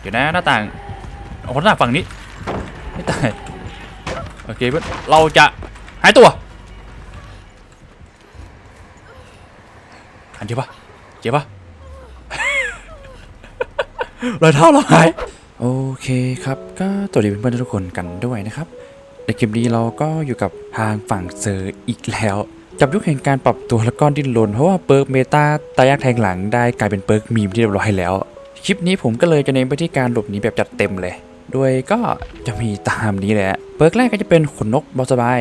เดี๋ยวนะหน้าต่างโอ้หน้าต่างฝั่งนี้ไม่ตายโอเคเพื่อนเราจะหายตัวอันเจ็บปะเจ็บปะรอยเท้าเราหายโอเคครับ ก็สวัสดีเพื่อนๆทุกคนกันด้วยนะครับในคลิปนี้เราก็อยู่กับทางฝั่งเซอร์อีกแล้วจับยุคแห่งการปรับตัวและก็ดิ้นรนเพราะว่าเปิร์กเมตาตายากแทงหลังได้กลายเป็นเปิร์กมีมที่เรียบร้อยแล้ว คลิปนี้ผมก็เลยจะเน้นไปที่การหลบหนีแบบจัดเต็มเลย โดยก็จะมีตามนี้แหละเปิร์กแรกก็จะเป็นขนนกเบาสบาย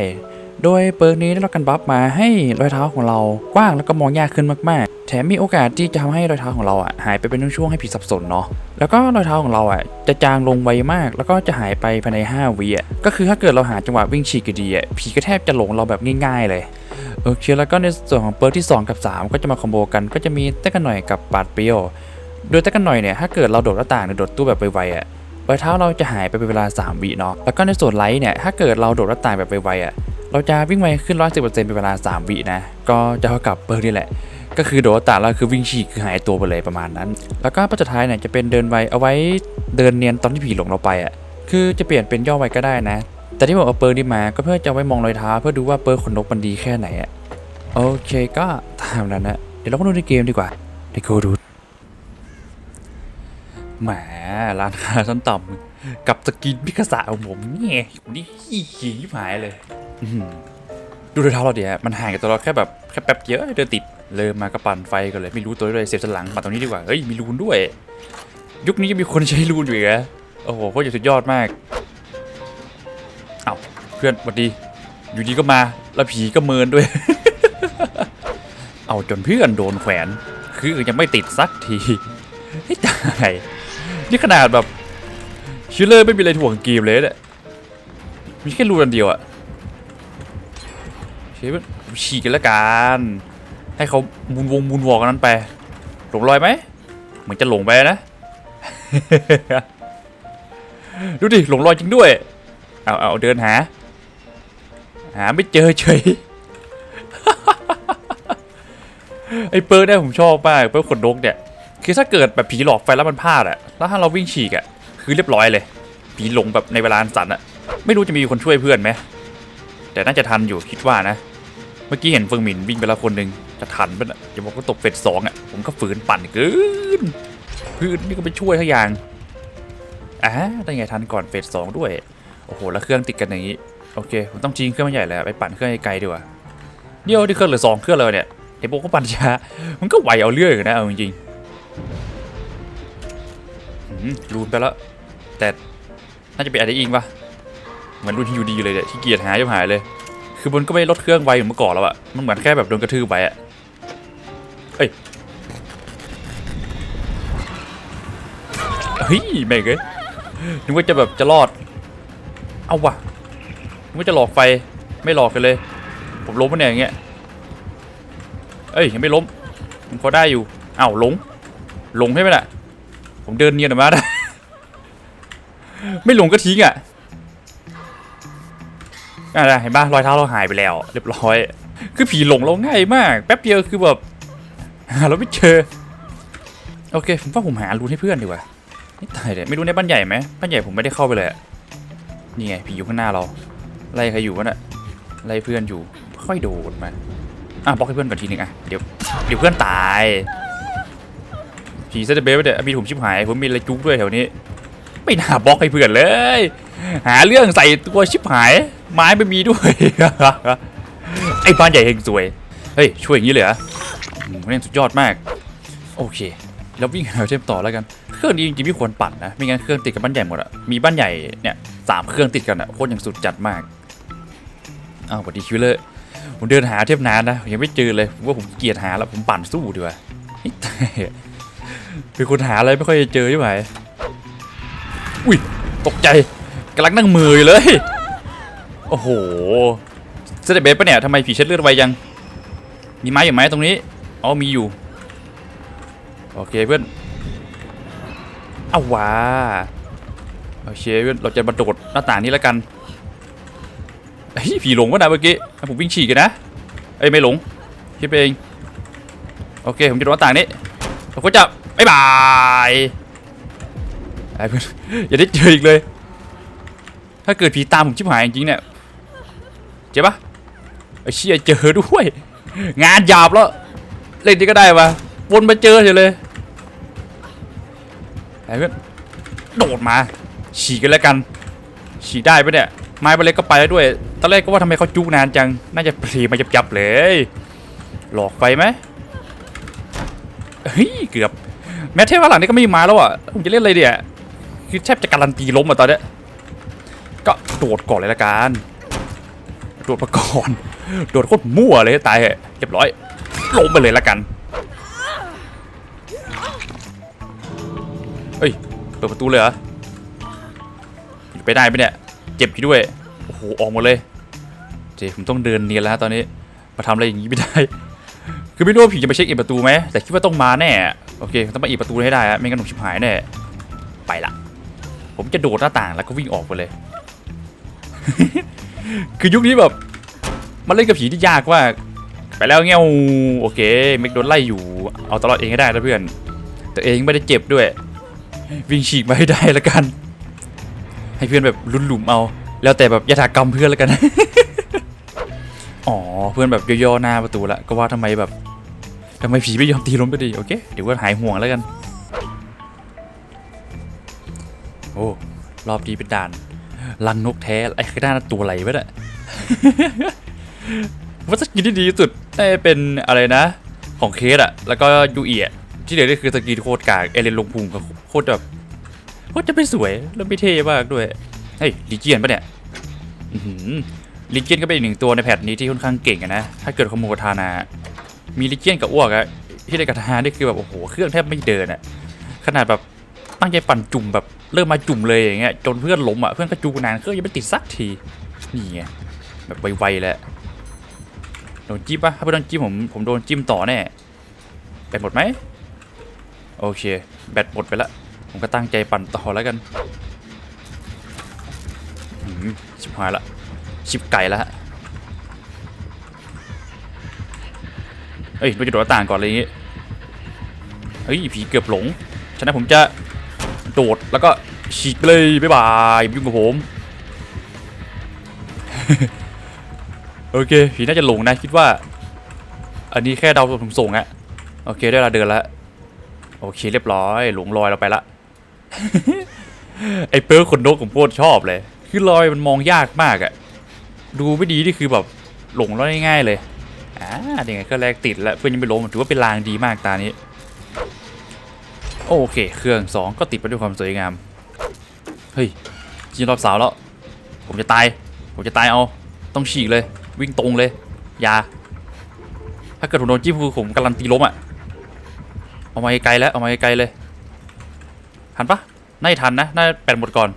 โดยเปิร์กนี้ได้รับการบัฟมาให้รอยเท้าของเรากว้างแล้วก็มองยากขึ้นมากๆ แถมมีโอกาสที่จะทำให้รอยเท้าของเราอะหายไปเป็นช่วงๆให้ผิดสับสนเนาะ แล้วก็รอยเท้าของเราอะจะจางลงไวมาก แล้วก็จะหายไปภายใน5วิอะ ก็คือถ้าเกิดเราหาจังหวะวิ่งฉีกดีอะผีก็แทบจะหลงเราแบบง่าย ๆ เลยโอเคแล้วก็ในส่วนของเปิร์กที่ 2 กับ 3 ก็จะมาคอมโบกันก็จะมีเต้กันหน่อยกับปาดเปรียว โดยเต้กันหน่อยเนี่ยถ้าเกิดเราโดดหน้าต่างหรือโดดตู้แบบไวๆอะรอยเท้าเราจะหายไปเป็นเวลา 3 วิเนาะ แล้วก็ในส่วนไลท์เนี่ย ถ้าเกิดเราโดดหน้าต่างแบบไวๆอะ เราจะวิ่งไวขึ้น 110%เป็นเวลา 3 วินะ ก็จะเท่ากับเปิร์นี่แหละ ก็คือโดดหน้าต่างแล้วคือวิ่งฉีกคือหายตัวไปเลยประมาณนั้น แล้วก็ปัจจุดท้ายเนี่ยจะเป็นเดินไวเอาไว้เดินเนียนตอนที่ผีหลงเราไปอะ คือจะเปลี่ยนเป็นย่อไวก็ได้นะ แต่ที่ผมเอาเปิร์นี่มา ก็เพื่อจะไว้มองรอยเท้าเพื่อดูว่าเปิร์ขนนกมันดีแค่ไหนอะ โอเคก็ตามนั้นนะ เดี๋ยวเราก็ดูในเกมดีกว่าในโกดู แหมร้านค้าชั้นต่ำกับสกินพิกษาของผมเนี่ยนี่ขี้ขี้หายเลยดูรอยเท้าเราเดี๋ยวมันห่างกับตัวเราแค่แบบแค่แป๊บเดียวเดินติดเริ่มมากระปั่นไฟกันเลยไม่รู้ตัวเลยเสียบสลังมาตรงนี้ดีกว่าเฮ้ยมีรูนด้วย ยุคนี้ยังมีคนใช้รูนอยู่เหรอโอ้โหโคตรจะสุดยอดมากเอาเพื่อนสวัสดีอยู่ดีก็มาแล้วผีก็เมินด้วย เอาจนเพื่อนโดนแขวน คือยังไม่ติดสักทีให้ตาย นี่ขนาดแบบชิลเลอร์ไม่มีอะไรถ่วงเกมเลยเนี่ยมีแค่รูอันเดียวอะเชฟฉีกกันละกันให้เขามูนวงมูนวอกันนั้นไปหลงรอยไหมเหมือนจะหลงไปนะดูดิหลงรอยจริงด้วยเอาเอาเดินหา หาไม่เจอเฉยไอ้เปิร์กเนี่ยผมชอบมากเปิร์ขนนกเนี่ย คือถ้าเกิดแบบผีหลอกไฟแล้วมันพลาดอะแล้วถ้าเราวิ่งฉีกอะคือเรียบร้อยเลย ผีหลงแบบในเวลาสั้นอะไม่รู้จะมีคนช่วยเพื่อนไหมแต่น่าจะทันอยู่คิดว่านะ เมื่อกี้เห็นเฟิงหมินวิ่งไปแล้วคนหนึ่งจะทันปะเนี่ยอย่าบอกว่าตกเฟสสองอะผมก็ฝืนปั่นเกินพื้นนี่ก็ไปช่วยทุกอย่างอ่าได้ไงทันก่อนเฟสสองด้วยโอ้โหแล้วเครื่องติดกันอย่างนี้โอเคผมต้องทิ้งเครื่องมันใหญ่แล้วไปปั่นเครื่องไกลดีกว่าเดี๋ยวที่เครื่องเหลือสองเครื่องเลยเนี่ยไอ้พวกก็ปั่นช้ามันก็ไหวเอาเรื่องอยู่นะเอาจริงๆ รูนไปแล้ว แต่น่าจะเป็นอะไรอิงปะเหมือนรูนที่อยู่ดีเลยเนี่ยที่เกียจหายจะหายเลย คือมันก็ไม่ลดเครื่องไวเหมือนเมื่อก่อนแล้วอะมันเหมือนแค่แบบโดนกระทืบไปอะเอ้ยเฮ้ยแม่งเอ้ยนึกว่าจะแบบจะรอด เอาวะนึกว่าจะหลอกไฟไม่หลอกกันเลย ผมล้มปะเนี่ยอย่างเงี้ยเอ้ยยังไม่ล้มมันพอได้อยู่อ้าวหลง หลงใช่ไหมล่ะ ผมเดินเนียนออกมาได้ ไม่หลงก็ทิ้งอะอะไรเห็นปะรอยเท้าเราหายไปแล้ว เรียบร้อย คือผีหลงเราง่ายมาก แป๊บเดียวคือแบบหาเราไม่เจอ โอเค ผมว่าผมหารูนให้เพื่อนดีกว่า นี่ตายเลยไม่รู้ในบ้านใหญ่ไหมบ้านใหญ่ผมไม่ได้เข้าไปเลยนี่ไงผีอยู่ข้างหน้าเรา ไล่ใครอยู่วะน่ะไล่เพื่อนอยู่ ค่อยโดนมาอะบล็อกให้เพื่อนก่อนทีหนึงอะ เดี๋ยวเดี๋ยวเพื่อนตาย ผีเซตเบฟเดี๋ยวมีถุงชิบหายผมมีอะไรจุกด้วยแถวนี้ ไม่น่าบล็อกให้เพื่อนเลย หาเรื่องใส่ตัวชิบหาย ไม้ไม่มีด้วยไอ้บ้านใหญ่เฮงสวยเฮ้ยช่วยอย่างนี้เลยเหรอเล่นสุดยอดมาก โอเคแล้ววิ่งหาเทมต่อแล้วกัน เครื่องนี้จริงๆไม่ควรปั่นนะ ไม่งั้นเครื่องติดกับบ้านใหญ่หมดอะมีบ้านใหญ่เนี่ยสามเครื่องติดกันอะโคตรอย่างสุดจัดมากอ้าวสวัสดีคิวเลอร์ผมเดินหาเทพนานนะยังไม่เจอเลยว่าผมเกลียดหาแล้วผมปั่นสู้ดีกว่า เป็นคนหาอะไรไม่ค่อยเจอใช่ไหมอุ้ยตกใจกำลังนั่งมือเลย โอ้โหเซตเบสปะเนี่ยทำไมผีเช็ดเลือดไวยัง มีไม้อยู่ไหมตรงนี้ อ๋อมีอยู่ โอเคเพื่อนเอาว้าโอเคเพื่อนเราจะมาโดดหน้าต่างนี้แล้วกันเฮ้ยผีหลงวะนะเมื่อกี้ผมวิ่งฉีกกันนะเอ้ยไม่หลงคิดไปเองโอเคผมจะโดนหน้าต่างนี้ผมก็จะ บ๊ายบายไอ้เพื่อนอย่าได้เจออีกเลย ถ้าเกิดผีตามผมชิบหายจริงเนี่ยเจ็บปะไอ้เชี่ยเจอด้วย งานหยาบแล้ว เล่นนี้ก็ได้ปะวนมาเจอเฉยเลยไอ้เพื่อนโดดมา ฉีกกันแล้วกัน ฉีกได้ปะเนี่ยไม้ไปเล็กก็ไปแล้วด้วย ตอนแรกก็ว่าทำไมเขาจุกนานจัง น่าจะปรีมาจับๆเลย หลอกไปไหมเฮ้ย เกือบ แม้เทพว่าหลังนี้ก็ไม่มีไม้แล้วอะผมจะเล่นอะไรเดี๋ยคือแทบจะการันตีล้มอะตอนเนี้ยก็โดดก่อนเลยละกันโดดมาก่อนโดดโคตรมั่วเลยตายเหะเรียบร้อยลงไปเลยละกันเฮ้ยเปิดประตูเลยเหรอไปได้ไหมเนี่ยเจ็บอยู่ด้วยโอ้โหออกหมดเลยเจผมต้องเดินเนียนแล้วฮะตอนนี้มาทำอะไรอย่างนี้ไม่ได้ คือไม่รู้ว่าผีจะไปเช็คอินประตูไหมแต่คิดว่าต้องมาแน่ โอเคต้องมาอีกประตูให้ได้ฮะไม่งั้นผมชิบหายแน่ไปละ ผมจะโดดหน้าต่างแล้วก็วิ่งออกไปเลย คือยุคนี้แบบ มันเล่นกับผีที่ยากมาไปแล้วเงี้ยโอเคเมกโดนไล่อยู่ เอาตลอดเองให้ได้นะเพื่อนแต่เองไม่ได้เจ็บด้วย วิ่งฉีกมาให้ได้ล้วกัน ให้เพื่อนแบบลุ้นหลุมเอา แล้วแต่แบบยถากรรมเพื่อนล้วกัน อ๋อเพื่อนแบบย่อๆหน้าประตูละก็ว่าทำไมแบบ ทำไมผีไม่ยอมตีล้มไปดีโอเค เดี๋ยวก็หายห่วงแล้วกัน โอ้ รอบนี้เป็นด่าน ลังนกแท้ไอ้ข้างหน้านั่นตัวอะไรวะเนี่ยว่าสกินที่ดีสุดน่าจะเป็นอะไรนะ ของเคสอะแล้วก็ยูเอียที่เหลือนี่คือสกินโคตรกากเอเลนลงพุงกับโคตรแบบโคตรจะไม่สวยแล้วไม่เท่มากด้วยเฮ้ยลิเจียนปะเนี่ยลิเจียนก็เป็นอีกหนึ่งตัวในแพทนี้ที่ค่อนข้างเก่งนะถ้าเกิดขโมยทานา มีลิเจียนกับอ้วกอะที่ได้กระทานี่คือแบบโอ้โหเครื่องแทบไม่เดินอะขนาดแบบตั้งใจปั่นจุ่มแบบเริ่มมาจุ่มเลยอย่างเงี้ยจนเพื่อนล้มอะเพื่อนก็จูนานเครื่องยังไม่ติดสักทีนี่ไงแบบไวๆแล้วโดนจิ้มปะถ้าไม่โดนจิ้มผมผมโดนจิ้มต่อแน่แบตหมดไหมโอเค แบตหมดไปละผมก็ตั้งใจปั่นต่อแล้วกันหืมชิบหายละชิบไก่ละ เฮ้ยเราจะโดดหน้าต่างก่อนเลยอย่างงี้เฮ้ยผีเกือบหลงฉะนั้นผมจะโดดแล้วก็ฉีกเลยบ๊ายบายอย่ามายุ่งกับผมโอเคผีน่าจะหลงนะคิดว่า อันนี้แค่เดาผมส่งอะโอเคได้เวลาเดินแล้วโอเคเรียบร้อย หลงลอยเราไปละไอเปิร์คนนกผมโคตรชอบเลย คือลอยมันมองยากมากอะดูไม่ดีนี่คือแบบหลงแล้วง่ายๆเลย อ่านี่ไงก็แรกติดแล้วเพื่อนยังไม่ล้มถือว่าเป็นลางดีมากตานี้ โอเค เครื่องสองก็ติดไปด้วยความสวยงาม เฮ้ยยิงรอบสาวแล้ว ผมจะตาย ผมจะตายเอา ต้องฉีกเลย วิ่งตรงเลยอยา ถ้าเกิดผมโดนจิ้มคือผมกำลังตีล้มอะ เอามาไกลแล้ว เอามาไกลเลย ทันปะน่าจะทันนะ น่าแปดหมดก่อน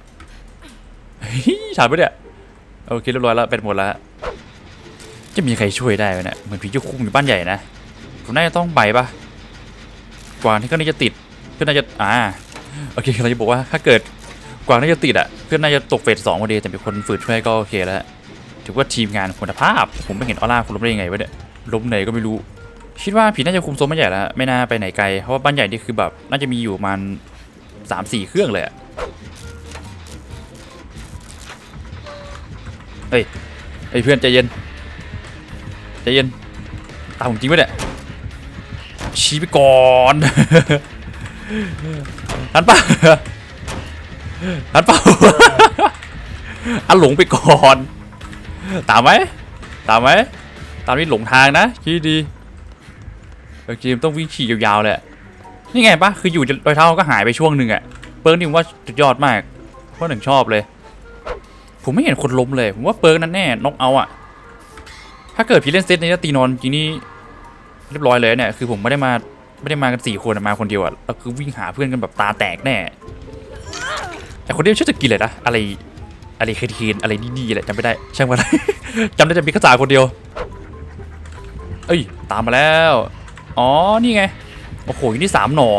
ฮ้ยทันปะเนี่ย โอเคเรียบร้อยแล้วแปดหมดแล้ว จะมีใครช่วยได้ไหมเนี่ยเหมือนผีเจ้าคุมอยู่บ้านใหญ่นะผมน่าจะต้องไปปะกวางที่ก็น่าจะติดเพื่อนน่าจะอ่าโอเคเราจะบอกว่าถ้าเกิดกวางน่าจะติดอะเพื่อนน่าจะตกเฟสสองพอดีแต่มีคนฝืนช่วยก็โอเคแล้วถือว่าทีมงานคุณภาพ ผมไม่เห็นออร่าคุณล้มได้ยังไงวะเนี่ยล้มไหนก็ไม่รู้ คิดว่าผีน่าจะคุมโซนบ้านใหญ่แล้วไม่น่าไปไหนไกลเพราะว่าบ้านใหญ่นี่คือแบบน่าจะมีอยู่ประมันสามสี่เครื่องเลยอะเฮ้ยเฮ้ยเพื่อนใจเย็น ใจเย็น ตามผมจริงปะเนี่ยชี้ไปก่อนหันปะหันปล่าอันหลงไปก่อน ตามไหมตามไหมตามนี้หลงทางนะคิดดีเคมันต้องวิ่งขี่ยาวๆเลยอะนี่ไงปะคืออยู่รอยเท้าก็หายไปช่วงหนึ่งอะเปิร์กนี่ผมว่าสุดยอดมากเพราะหนึ่งชอบเลย ผมไม่เห็นคนล้มเลย ผมว่าเปิร์กนั้นแน่นอกเอาอะ ถ้าเกิดพี่เล่นเซตนี้แล้วตีนอนจริงนี่เรียบร้อยเลยเนี่ยคือผมไม่ได้มาไม่ได้มากันสี่คนมาคนเดียวอะแล้วคือวิ่งหาเพื่อนกันแบบตาแตกแน่แต่คนเดียวชื่อจะกินเลยนะอะไรอะไรเคทีนอะไรดีๆแหละจำไม่ได้ช่างมันจำได้จะมีกระสาคนเดียว เอ้ยตามมาแล้ว อ๋อนี่ไงโอ้โหอยู่นี่สามหนอ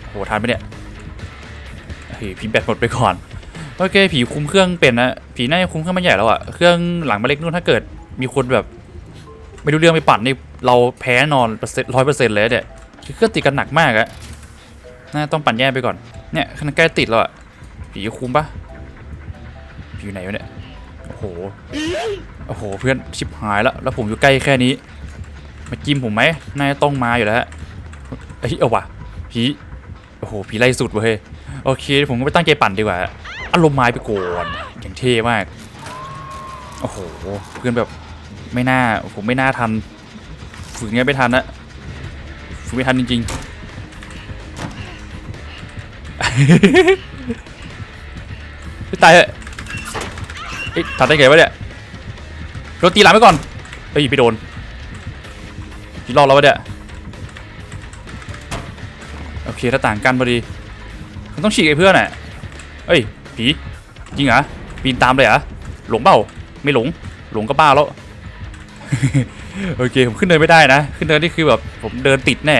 โอ้โหทานไปเนี่ยเฮ้ยผีแบตหมดไปก่อน โอเคผีคุมเครื่องเป็นนะผีน่าจะคุมเครื่องมันใหญ่แล้วอะเครื่องหลังมาเล็กนู่นถ้าเกิดมีคนแบบ ไม่รู้เรื่องไปปั่นนี่เราแพ้นอนร้อยเปอร์เซ็นต์เลยเนี่ยคือเครื่องติดกันหนักมากอะน่าต้องปั่นแย่ไปก่อนเนี่ยขนาดใกล้ติดแล้วอะผีคุมปะผีอยู่ไหนวะเนี่ยโอ้โหโอ้โหเพื่อนชิบหายแล้วแล้วผมอยู่ใกล้แค่นี้มาจิ้มผมไหมน่าจะต้องมาอยู่แล้วฮะเอ้ยเอาวะผีโอ้โหผีไล่สุดเว้ยโอเคผมก็ไปตั้งใจปั่นดีกว่า อารมณ์ไม้ไปก่อนอย่างเท่มาก โอ้โห เพื่อนแบบไม่น่าผมไม่น่าทันฝืนเงี้ยไม่ทันนะฝืนไม่ทันจริงๆไม่ตายเหอะเอ๊ะทันได้ไงวะเนี่ยโดนตีหลังไปก่อนเฮ้ยไปโดนกี่รอบแล้ววะเนี่ยโอเคถ้าต่างกันพอดีมันต้องฉีกไอ้เพื่อนอะเอ้ย ผีจริงเหรอปีนตามเลยเหรอหลงเปล่าไม่หลงหลงก็บ้าแล้วโอเคผมขึ้นเดินไม่ได้นะ ขึ้นเดินนี่คือแบบผมเดินติดแน่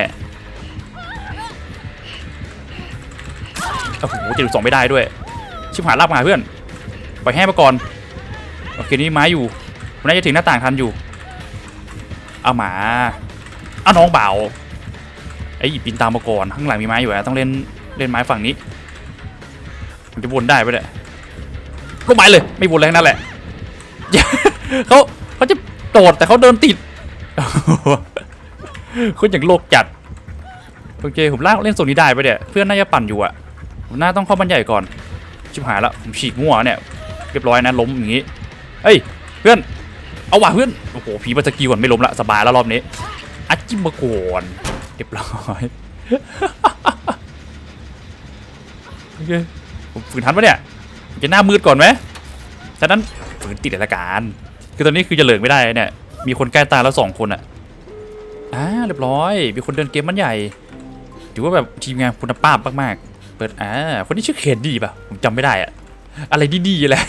โอ้โหเจ็ดสองไม่ได้ด้วย ชิบหายรับมาเพื่อนปล่อยแห้มาก่อนโอเคนี่ไม้อยู่ผมน่าจะถึงหน้าต่างทันอยู่เอาหมาเอาน้องเบาไอ้ปีนตามมาก่อนข้างหลังมีไม้อยู่อะต้องเล่นเล่นไม้ฝั่งนี้ มันจะวนได้ปะเนี่ยลงไม้เลย ไม่วนแรงนั่นแหละเขาเขาจะโดดแต่เขาเดินติดคุณอย่างโลกจัดโอเคผมลากเล่นโซนนี้ได้ไปะเนี่ยเพื่อนน่าจะปั่นอยู่อะผมน่าต้องเข้าบ้านใหญ่ก่อน ชิบหายล้วผมฉีกมั่วเนี่ยเรียบร้อยนะล้มอย่างงี้เฮ้ยเพื่อนเอาว่ะเพื่อนโอ้โหผีมาสกีก่อนไม่ล้มละสบายแล้วรอบนี้อัดจิ้มมาก่อนเรียบร้อยโอเค ผมฝืนทันปะเนี่ยจะหน้ามืดก่อนไหมฉะนั้นฝืนติดอาการคือตอนนี้คือจะเหลิกไม่ได้เนี่ย มีคนใกล้ตายแล้วสองคนอะอ่าเรียบร้อย มีคนเดินเกมมันใหญ่ ถือว่าแบบทีมงานคุณภาพมากๆ เปิดอ่าคนนี้ชื่อเคนดีป่ะ ผมจำไม่ได้อะอะไรดีๆแหละ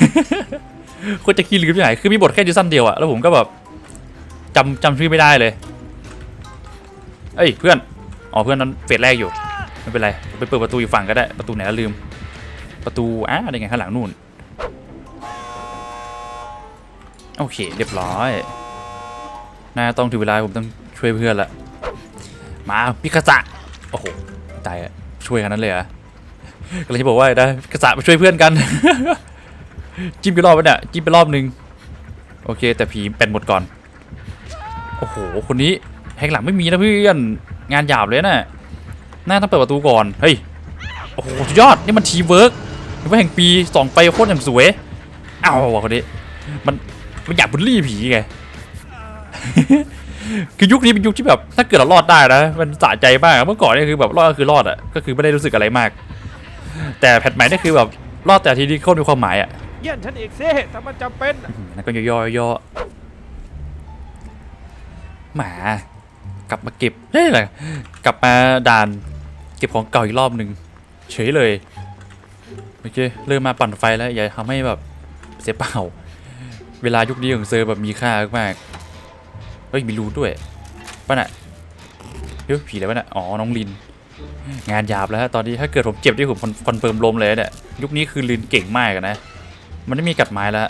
คนจะขี้ลืมที่ไหนคือมีบทแค่ซีซั่นเดียวอะแล้วผมก็แบบจำจำชื่อไม่ได้เลย เอ้ยเพื่อน อ๋อเพื่อนนั้นเฟสแรกอยู่ ไม่เป็นไร ไปเปิดประตูอีกฝั่งก็ได้ ประตูไหนแล้วลืม ประตูอ่าอะไรไงข้างหลังนู่น โอเค เรียบร้อยน่าต้องถึงเวลาผมต้องช่วยเพื่อนละ มาพิกาสะโอ้โหตายอะช่วยกันนั้นเลยเหรอะก็เลยจะบอกว่านะพิกาสะมาช่วยเพื่อนกัน จิ้มไปรอบไปเนี่ยจิ้มไปรอบนึงโอเค แต่ผีเป็นหมดก่อน โอ้โห คนนี้แหกหลังไม่มีนะเพื่อน งานหยาบเลยนะน่าต้องเปิดประตูก่อน เฮ้ย โอ้โห สุดยอด นี่มันทีเวิร์ก ถือว่าแห่งปีสองไปโคตรอย่างสวย เอ้าวะคนนี้มันมันอยากบูลลี่ผีไง คือยุคนี้เป็นยุคที่แบบถ้าเกิดเรารอดได้นะมันสะใจมากเมื่อก่อนนี่คือแบบรอดก็คือรอดอะก็คือไม่ได้รู้สึกอะไรมาก แต่แพทใหม่นี่คือแบบรอดแต่ทีนี้โคตรมีความหมายอะเยี่ยนฉันอีกสิถ้ามันจำเป็นนั่นก็ย่อย่อๆหมากลับมาเก็บเฮ้ยอะไรกลับมาด่าน เก็บของเก่าอีกรอบหนึ่งเฉยเลย โอเคเริ่มมาปั่นไฟแล้วอย่าทำให้แบบเสียเปล่า เวลายุคนี้ของเซอร์แบบมีค่ามากเฮ้ยมีรูด้วยป่ะน่ะเฮ้ยผีอะไรวะน่ะอ๋อน้องลิน งานหยาบแล้วฮะตอนนี้ถ้าเกิดผมเจ็บที่ผมคอนเฟิร์มลมเลยเนี่ยยุคนี้คือลินเก่งมากนะ มันไม่มีกัดไม้แล้ว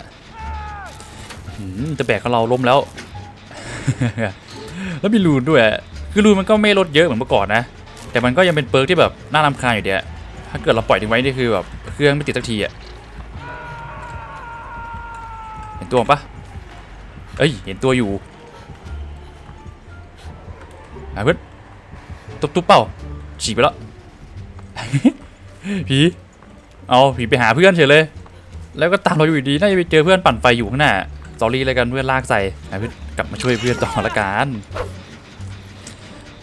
จะแบกกับเราล้มแล้ว แล้วมีรูนด้วย คือรูนมันก็ไม่ลดเยอะเหมือนเมื่อก่อนนะ แต่มันก็ยังเป็นเปิร์กที่แบบน่ารำคาญอยู่เดียถ้าเกิดเราปล่อยทิ้งไว้นี่คือแบบ เครื่องไม่ติดสักทีอะเห็นตัวปะเอ้ย เห็นตัวอยู่หาเพื่อนตุ๊บตุ๊บเปล่าฉีกไปแล้วผีเอาผีไปหาเพื่อนเฉยเลย แล้วก็ตามเราอยู่ดีน่าจะไปเจอเพื่อนปั่นไฟอยู่ข้างหน้าสอรี่อะไรกันเพื่อนลากใส่อะเพื่อนกลับมาช่วยเพื่อนต่อละกัน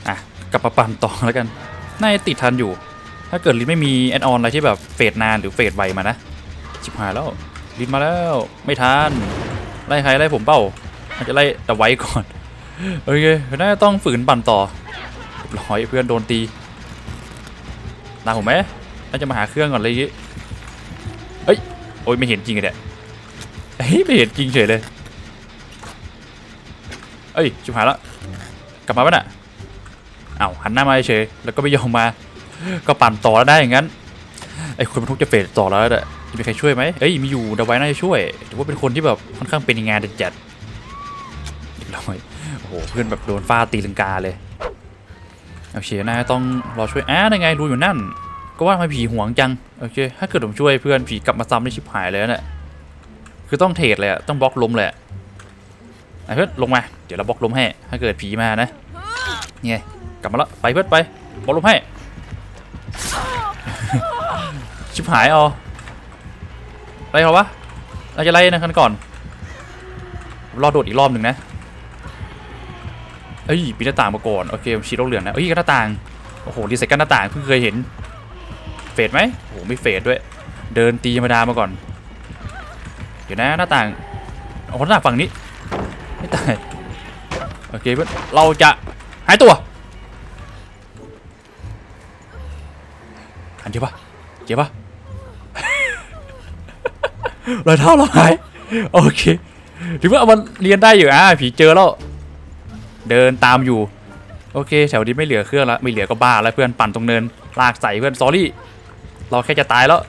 อะกลับมาปั่นต่อแล้วกันน่าจะติดทันอยู่ ถ้าเกิดลินไม่มีแอดออนอะไรที่แบบเฟดนานหรือเฟดไวมานะชิบหายแล้วลินมาแล้วไม่ทันไล่ใครไล่ผมเป้าอาจจะไล่แต่ไว้ก่อนโอเคน่าจะต้องฝืนปั่นต่อร้อยเพื่อนโดนตีตามผมไหมน่าจะมาหาเครื่องก่อนเลยอย่างงี้โอ้ยไม่เห็นจริงเลยเนี่ยเฮ้ยไม่เห็นจริงเฉยเลยเอ้ยชิบหายละกลับมาปะน่ะเอ้าหันหน้ามาเฉยแล้วก็ไม่ยอมมา ก็ปั่นต่อแล้วได้อย่างนั้นไอ้คนบรรทุกจะเฟดต่อแล้วแหละจะมีใครช่วยไหมเอ้ยมีอยู่ดาไว้น่าจะช่วยถือว่าเป็นคนที่แบบค่อนข้างเป็นงานจัดๆเรียบร้อยโอ้โหเพื่อนแบบโดนฟาตีลังกาเลยโอเคนาจะต้องรอช่วยอ่าได้ไงรู้อยู่นั่น ก็ว่าทำไมผีหวงจังโอเคถ้าเกิดผมช่วยเพื่อนผีกลับมาซ้ำได้ชิบหายเลยนะเนี่ยคือต้องเทรดเลยอะต้องบล็อกล้มเลยอะไอ้เพื่อนลงมาเดี๋ยวเราบล็อกล้มให้ถ้าเกิดผีมานะนี่ไงกลับมาล้วไปเพื่อนไปบล็อกล้มให้ หายเอาไล่เขาวะเราจะไล่นะคันก่อน รอโดดอีกรอบหนึ่งนะเอ้ยปีนหน้าต่างมาก่อนโอเคผมชี้โลกเหลืองนะเอ้ยหน้าต่างโอ้โหดีไซน์กันหน้าต่างเพิ่งเคยเห็นเฟดไหมโอ้โหไม่เฟดด้วย เดินตีธรรมดามาก่อน เดี๋ยวนะหน้าต่างเอาหน้าต่างฝั่งนี้ไม่ตายโอเคเพื่อนเราจะหายตัวอันเดียวปะเจ็บปะ รอยเท้าเราหาย โอเคถือว่าเอามันเรียนได้อยู่อะผีเจอแล้ว เดินตามอยู่ โอเค แถวนี้ไม่เหลือเครื่องแล้วไม่เหลือก็บ้าแล้วเพื่อนปั่นตรงเนิน ลากใส่เพื่อนสอรี่ เราแค่จะตายแล้ว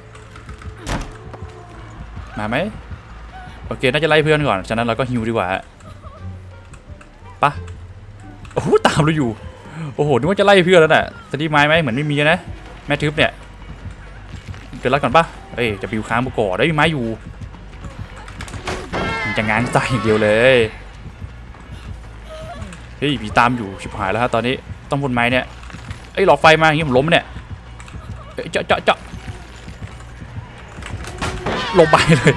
มาไหม โอเค น่าจะไล่เพื่อนก่อน ฉะนั้นเราก็ฮิวดีกว่าปะโอ้โหตามเราอยู่ โอ้โหนึกว่าจะไล่เพื่อนแล้วน่ะแต่ที่ไม้ไหมเหมือนไม่มีนะ แม่ทึบเนี่ย เกิดรักก่อนปะเอ้ยจะบิวค้างบุกก่อได้มีไม้อยู่มันจะง้างใจอย่างเดียวเลยเฮ้ยผีตามอยู่ชิบหายแล้วฮะตอนนี้ต้องบนไม้เนี่ยเอ้ยหลอดไฟมาอย่างงี้ผมล้มเนี่ยเจาะเจาะเจาะลงไปเลย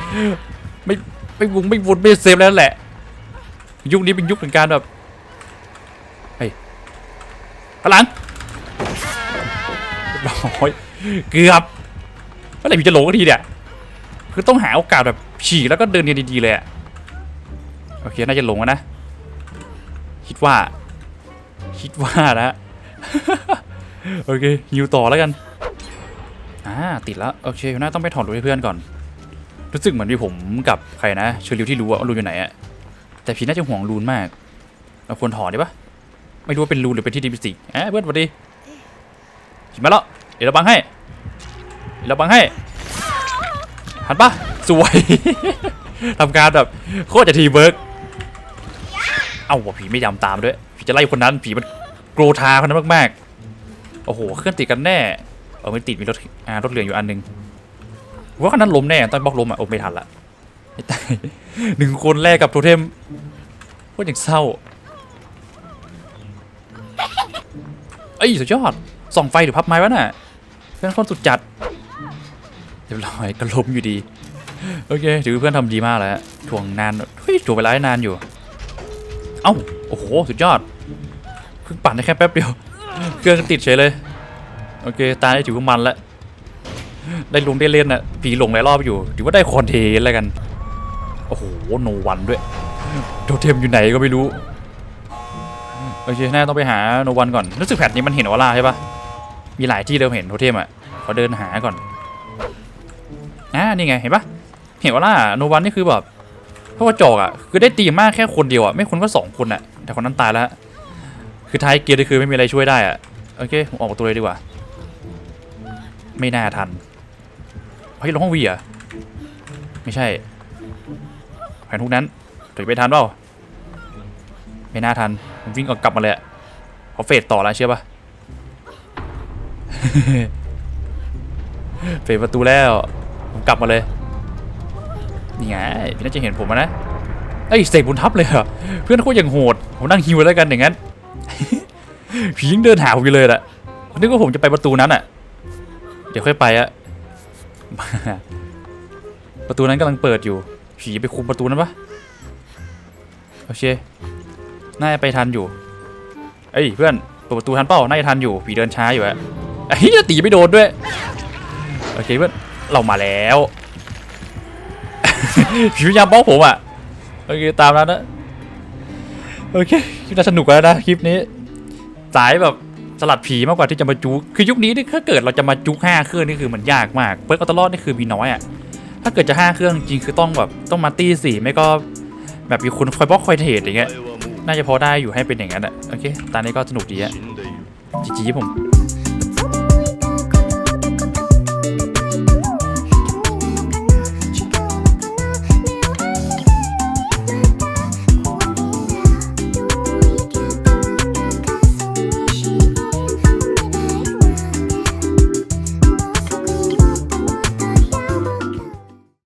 ไม่ไม่วุงไม่วนไม่เซฟแล้วแหละ ยุคนี้เป็นยุคแห่งการแบบเฮ้ยพลังร้อยเกือบ เมื่อไหร่พี่จะหลงกันทีเนี่ยคือต้องหาโอกาสแบบฉีกแล้วก็เดินเนียนดีๆเลยอะโอเคน่าจะหลงอะนะ คิดว่า คิดว่านะโอเคฮิวต่อแล้วกันอ่าติดแล้วโอเคน่าต้องไปถอดรูให้เพื่อนก่อน รู้สึกเหมือนมีผมกับใครนะเชอริวที่รู้ว่ารูนอยู่ไหนอะแต่พี่น่าจะห่วงรูนมากเราควรถอดดีปะไม่รู้ว่าเป็นรูนหรือเป็นที่ดิมิสิกแอะเพื่อนสวัสดีขิมาแล้วเดี๋ยวเราบังให้ เดี๋ยวเราบังให้หันปะสวย ทำการแบบโคตรจะทีเวิร์กเอ้าวะผีไม่ยำตามด้วยผีจะไล่คนนั้นผีมันโกรธาคนนั้นมากๆโอ้โหเครื่องติดกันแน่เออไม่ติดมีรถอ่ารถเหลืองอยู่อันหนึงว่าคันนั้นล้มแน่ตอนบล็อกล้มอะโอ้ไม่ทันละไม่ตายหนึ่งคนแรกกับโทเทมโคตรอย่างเศร้าเอ้ยสุดยอดส่องไฟหรือพับไม้วะน่ะเป็นคนสุดจัด เรียบร้อยก็ล้มอยู่ดี โอเค ถือเพื่อนทำดีมากแล้วถ่วงนานเฮ้ยถ่วงเวลาได้นานอยู่ เอ้า โอ้โห สุดยอด เพิ่งปั่นได้แค่แป๊บเดียว เครื่องติดเฉยเลย โอเค ตาได้ถือว่ามันแล้วได้ลุงได้เล่นน่ะผีหลงหลายรอบอยู่ ถือว่าได้คอนเทนต์แล้วกัน โอ้โห โนวันด้วย โทเทมอยู่ไหนก็ไม่รู้ โอเค น่าต้องไปหาโนวันก่อน รู้สึกแพทนี้มันเห็นออร่าใช่ปะมีหลายที่เดิมเห็นโทเทมอะ ขอเดินหาก่อน อ่านี่ไงเห็นปะเห็นออร่าโนวันนี่คือแบบเพราะว่าจอกอะคือได้ตีมากแค่คนเดียวอะไม่คนก็สองคนอะ แต่คนนั้นตายแล้ว คือท้ายเกียร์นี่คือไม่มีอะไรช่วยได้อะโอเคผมออกตัวเลยดีกว่า ไม่น่าทันเฮ้ยลงห้องวีอะไม่ใช่แผนทุกนั้นถึงไปทันเปล่าไม่น่าทันผมวิ่งออกกลับมาเลยอะเขาเฟดต่อแล้วเชื่อปะเฟดประตูแล้ว กลับมาเลยนี่ไงพี่น่าจะเห็นผมนะเอ้ยเสกบุญทับเลยเหรอเพื่อนโคตรอย่างโหดผมนั่งฮิวแล้วกันอย่างนั้นผียังเดินหาผมอยู่เลยแหละนึกว่าผมจะไปประตูนั้นอะเดี๋ยวค่อยไปอะประตูนั้นกำลังเปิดอยู่ผีไปคุมประตูนั้นปะโอเคน่าจะไปทันอยู่เอ้ยเพื่อนเปิดประตูทันเปล่าน่าจะทันอยู่ผีเดินช้าอยู่อะไอ้เหี้ยตีไม่โดนด้วยโอเคเพื่อน เรามาแล้วผิวยามบล็อกผมอะโอเคตามนั้นนะโอเคคลิปน่าสนุกแล้วนะคลิปนี้สายแบบสลัดผีมากกว่าที่จะมาจุกคือยุคนี้ถ้าเกิดเราจะมาจุกห้าเครื่องนี่คือมันยากมากเปิดเอาตลอดนี่คือมีน้อยอะถ้าเกิดจะห้าเครื่องจริงคือต้องแบบต้องมาตีสี่ไม่ก็แบบมีคนคอยบล็อกคอยเทรดอย่างเงี้ยน่าจะพอได้อยู่ให้เป็นอย่างนั้นอะโอเคตอนนี้ก็สนุกดีอะจีจีผม